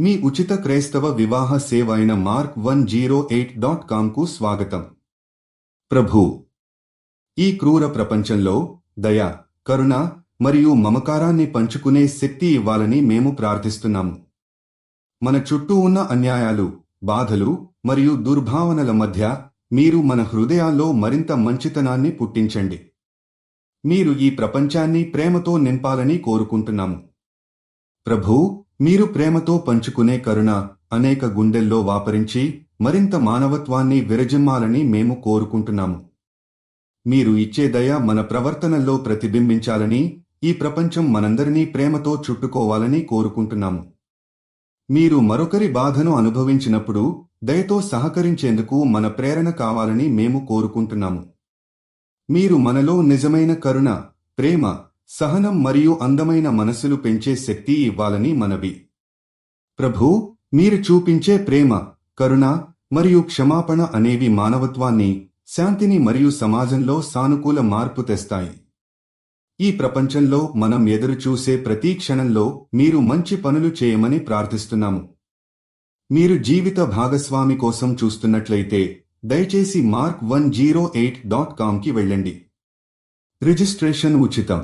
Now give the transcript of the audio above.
మీ ఉచిత క్రైస్తవ వివాహ సేవ అయిన Mark one zero eight dot కామ్కు స్వాగతం. ప్రభు ఈ క్రూర ప్రపంచంలో దయ కరుణ మరియు మమకారాన్ని పంచుకునే శక్తి ఇవ్వాలని మేము ప్రార్థిస్తున్నాము. మన చుట్టూ ఉన్న అన్యాయాలు బాధలు మరియు దుర్భావనల మధ్య మీరు మన హృదయాల్లో మరింత మంచితనాన్ని పుట్టించండి. మీరు ఈ ప్రపంచాన్ని ప్రేమతో నింపాలని కోరుకుంటున్నాము. ప్రభూ మీరు ప్రేమతో పంచుకునే కరుణ అనేక గుండెల్లో వాపరించి మరింత మానవత్వాన్ని విరజిమ్మాలని మేము కోరుకుంటున్నాము. మీరు ఇచ్చే దయ మన ప్రవర్తనల్లో ప్రతిబింబించాలని ఈ ప్రపంచం మనందరినీ ప్రేమతో చుట్టుకోవాలని కోరుకుంటున్నాము. మీరు మరొకరి బాధను అనుభవించినప్పుడు దయతో సహకరించేందుకు మన ప్రేరణ కావాలని మేము కోరుకుంటున్నాము. మీరు మనలో నిజమైన కరుణ ప్రేమ సహనం మరియు అందమైన మనసులు పెంచే శక్తి ఇవ్వాలని మనవి. ప్రభూ మీరు చూపించే ప్రేమ కరుణ మరియు క్షమాపణ అనేవి మానవత్వాన్ని శాంతిని మరియు సమాజంలో సానుకూల మార్పు తెస్తాయి. ఈ ప్రపంచంలో మనం ఎదురుచూసే ప్రతి క్షణంలో మీరు మంచి పనులు చేయమని ప్రార్థిస్తున్నాము. మీరు జీవిత భాగస్వామి కోసం చూస్తున్నట్లయితే దయచేసి Mark one zero eight dot కామ్కి వెళ్ళండి. రిజిస్ట్రేషన్ ఉచితం.